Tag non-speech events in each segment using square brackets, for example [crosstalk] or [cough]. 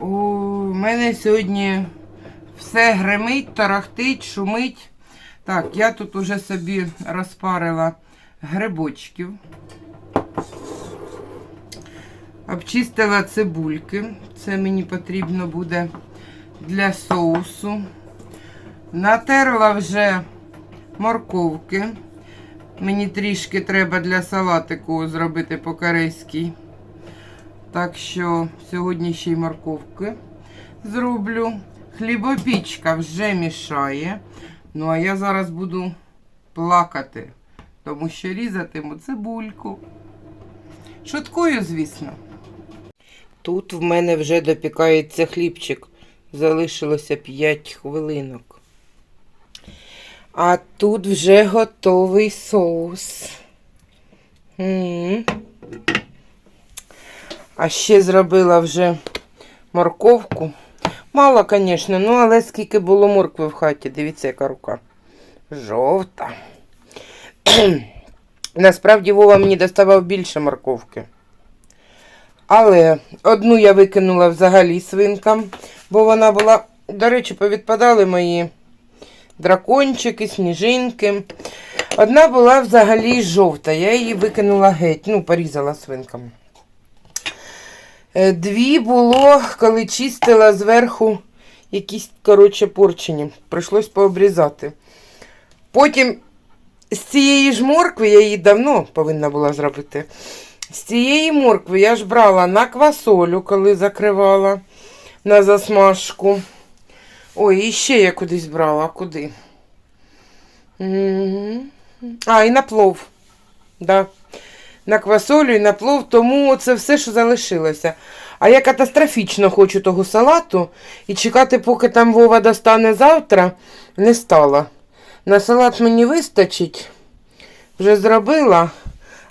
У мене сьогодні все гримить, тарахтить, шумить. Так, я тут уже собі розпарила грибочків. Обчистила цибульки. Це мені потрібно буде для соусу. Натерла вже морковки. Мені трішки треба для салатику зробити по-корейськи. Так що сьогодні ще й морковки зроблю. Хлібопічка вже мішає. Ну, а я зараз буду плакати, тому що різатиму цибульку. Шуткую, звісно. Тут в мене вже допікається хлібчик. Залишилося 5 хвилинок. А тут вже готовий соус. М. А ще зробила вже морковку. Мало, звісно, ну але скільки було моркви в хаті, дивіться, яка рука. Жовта. [clears throat] Насправді Вова мені доставав більше морковки. Але одну я викинула взагалі свинкам, бо вона була, до речі, повідпадали мої дракончики, сніжинки. Одна була взагалі жовта, я її викинула геть, ну, порізала свинкам. Е, Дві було, коли чистила зверху якісь, коротше, порчені. Прийшлось пообрізати. Потім з цієї ж моркви, я її давно повинна була зробити. З цієї моркви я ж брала на квасолю, коли закривала на засмажку. Ой, і ще я кудись брала. Куди? А, і на плов. Да. На квасолю і на плов, тому це все, що залишилося. А я катастрофічно хочу того салату і чекати, поки там Вова достане завтра, не стала. На салат мені вистачить. Вже зробила,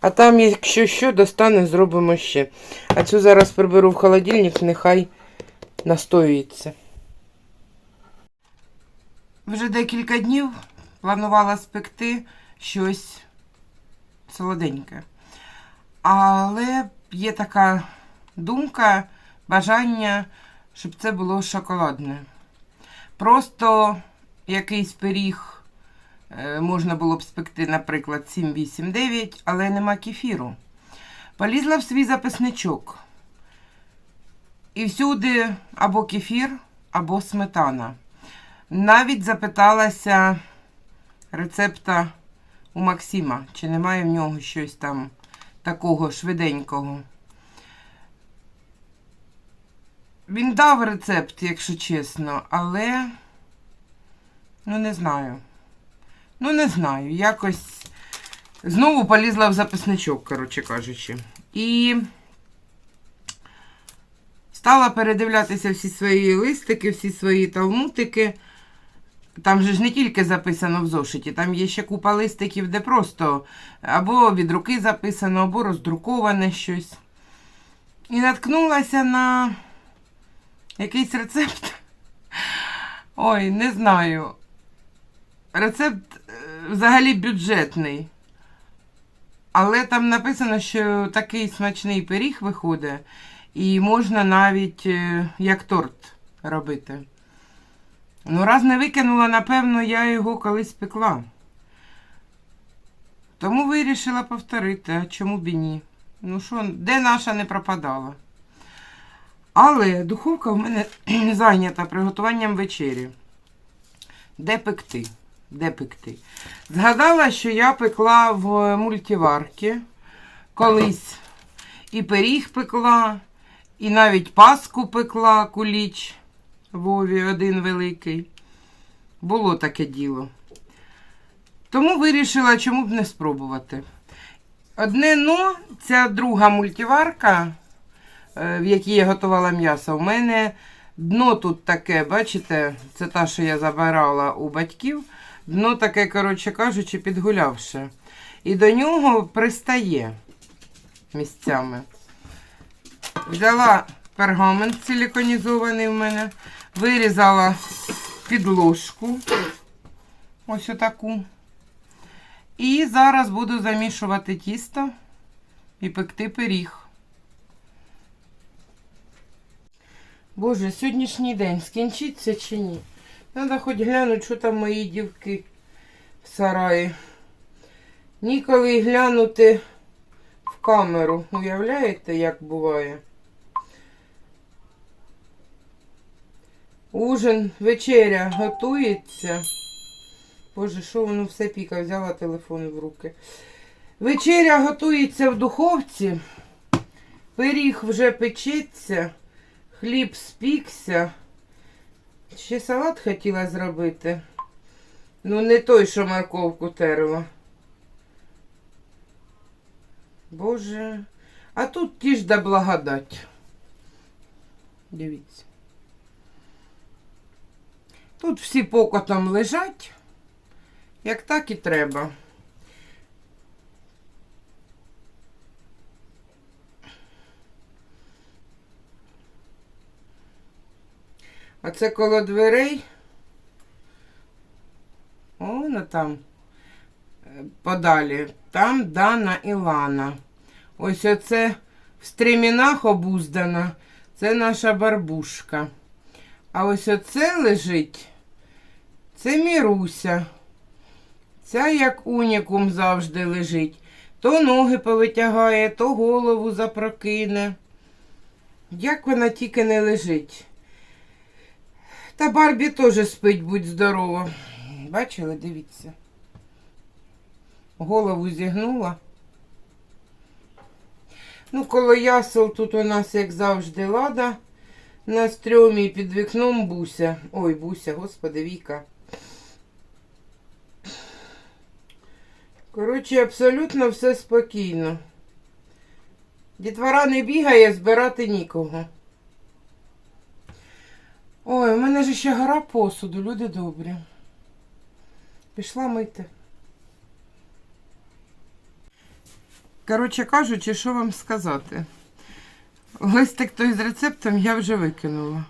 а там, якщо що, достане, зробимо ще. А цю зараз приберу в холодильник, нехай настоюється. Вже декілька днів планувала спекти щось солоденьке. Але є така думка, бажання, щоб це було шоколадне. Просто якийсь пиріг можна було б спекти, наприклад, 7, 8, 9, але нема кефіру. Полізла в свій записничок. І всюди або кефір, або сметана. Навіть запиталася рецепта у Максима, чи немає в нього щось там такого швиденького. Він дав рецепт, якщо чесно, але ну не знаю. Ну, не знаю. Якось знову полізла в записничок, коротше кажучи. І стала передивлятися всі свої листики, всі свої талмутики. Там же ж не тільки записано в зошиті, там є ще купа листиків, де просто або від руки записано, або роздруковане щось. І наткнулася на якийсь рецепт. Ой, не знаю. Рецепт взагалі бюджетний. Але там написано, що такий смачний пиріг виходить, і можна навіть е, як торт робити. Ну, раз не викинула, напевно, я його колись пекла. Тому вирішила повторити, а чому б і ні? Ну що, де наша не пропадала? Але духовка в мене [clears throat] зайнята приготуванням вечері. Де пекти? Де пекти? Згадала, що я пекла в мультиварці колись. І пиріг пекла, і навіть паску пекла куліч. Вові один великий. Було таке діло. Тому вирішила, чому б не спробувати. Одне но, ця друга мультиварка, е, в якій я готувала м'ясо, у мене дно тут таке, бачите, це та, що я забирала у батьків. Дно таке, коротше кажучи, підгулявше. І до нього пристає місцями. Взяла пергамент силіконізований в мене. Вирізала підложку. Ось отаку. І зараз буду замішувати тісто і пекти пиріг. Боже, сьогоднішній день скінчиться чи ні? Треба хоч глянути, що там мої дівки в сараї. Ніколи глянути в камеру. Уявляєте, як буває? Ужин, вечеря готується. Боже, що воно все піка? Взяла телефон в руки. Вечеря готується в духовці. Пиріг вже печеться. Хліб спікся. Ще салат хотіла зробити. Ну, не той, що морковку терла. Боже. А тут ті ж да благодать. Дивіться. Тут всі покотом лежать, як так і треба. А це коло дверей. О, вона там е, подалі. Там Дана і Лана. Ось оце в стрімінах обуздана. Це наша барбушка. А ось оце лежить. Це Міруся. Ця як унікум завжди лежить. То ноги повитягає, то голову запрокине. Як вона тільки не лежить. Та Барбі теж спить, будь здорова. Бачили, дивіться. Голову зігнула. Ну, коло ясел тут у нас, як завжди, лада. На стрьомі під вікном буся. Ой, буся, господи, Віка. Коротше, абсолютно все спокійно. Дітвора не бігає, збирати нікого. Ой, у мене ж ще гора посуду, люди добрі. Пішла мити. Коротше кажучи, що вам сказати? Листик той з рецептом я вже викинула.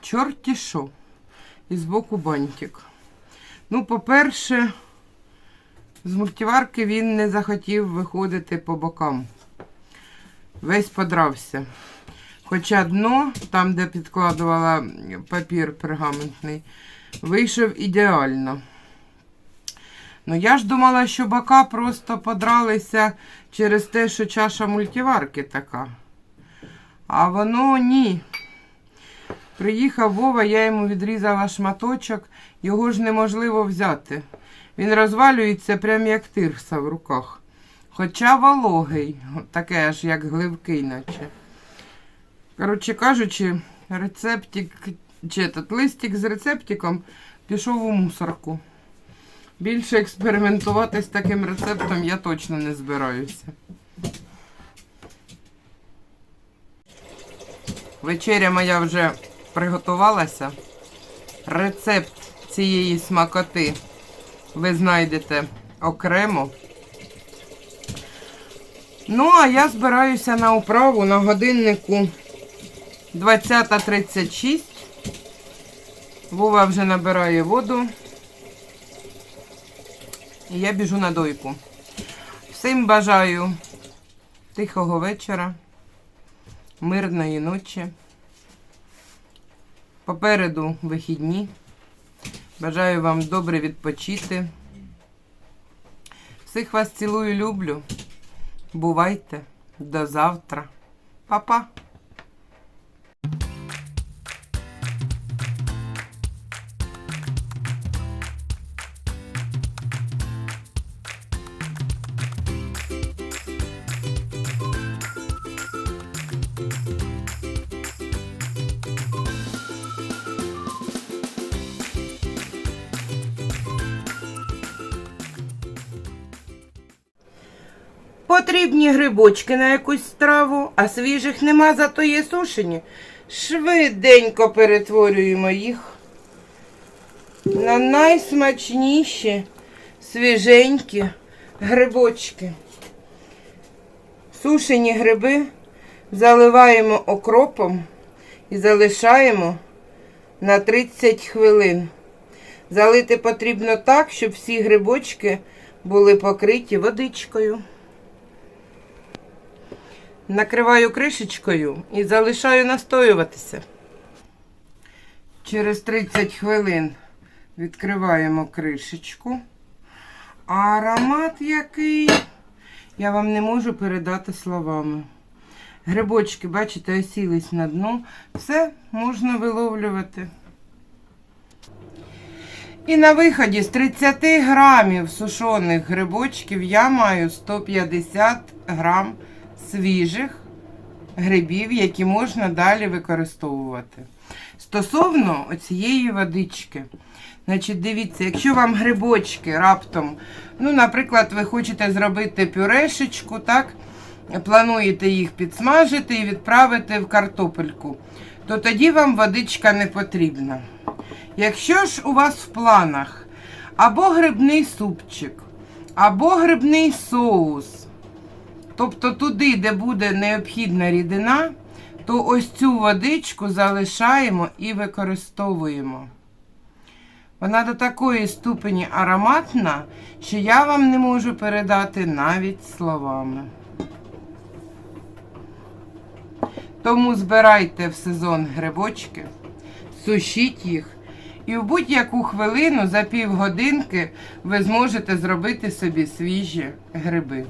Чорті що. І збоку бантик. Ну, по-перше, з мультиварки він не захотів виходити по бокам. Весь подрався. Хоча дно, там, де підкладувала папір пергаментний, вийшов ідеально. Ну, я ж думала, що бока просто подралися через те, що чаша мультиварки така. А воно ні. Приїхав Вова, я йому відрізала шматочок, його ж неможливо взяти. Він розвалюється прям як тирса в руках. Хоча вологий, таке аж як гливкий, наче. Коротше кажучи, рецептик, чи этот листик з рецептиком пішов у мусорку. Більше експериментувати з таким рецептом я точно не збираюся. Вечеря моя вже приготувалася. Рецепт цієї смакоти ви знайдете окремо. Ну, а я збираюся на управу на годиннику 20.36. Вова вже набирає воду. І я біжу на дойку. Всім бажаю тихого вечора, мирної ночі. Попереду вихідні. Бажаю вам добре відпочити. Всіх вас цілую, люблю. Бувайте. До завтра. Па-па. Потрібні грибочки на якусь страву, а свіжих нема, зато є сушені. Швиденько перетворюємо їх на найсмачніші свіженькі грибочки. Сушені гриби заливаємо окропом і залишаємо на 30 хвилин. Залити потрібно так, щоб всі грибочки були покриті водичкою. Накриваю кришечкою і залишаю настоюватися. Через 30 хвилин відкриваємо кришечку. А аромат який я вам не можу передати словами. Грибочки, бачите, осілись на дно. Все можна виловлювати. І на виході з 30 грамів сушених грибочків я маю 150 грам свіжих грибів, які можна далі використовувати. Стосовно цієї водички, значить, дивіться, якщо вам грибочки раптом, ну, наприклад, ви хочете зробити пюрешечку, так, плануєте їх підсмажити і відправити в картопельку, то тоді вам водичка не потрібна. Якщо ж у вас в планах або грибний супчик, або грибний соус, тобто туди, де буде необхідна рідина, то ось цю водичку залишаємо і використовуємо. Вона до такої ступені ароматна, що я вам не можу передати навіть словами. Тому збирайте в сезон грибочки, сушіть їх, і в будь-яку хвилину за півгодинки ви зможете зробити собі свіжі гриби.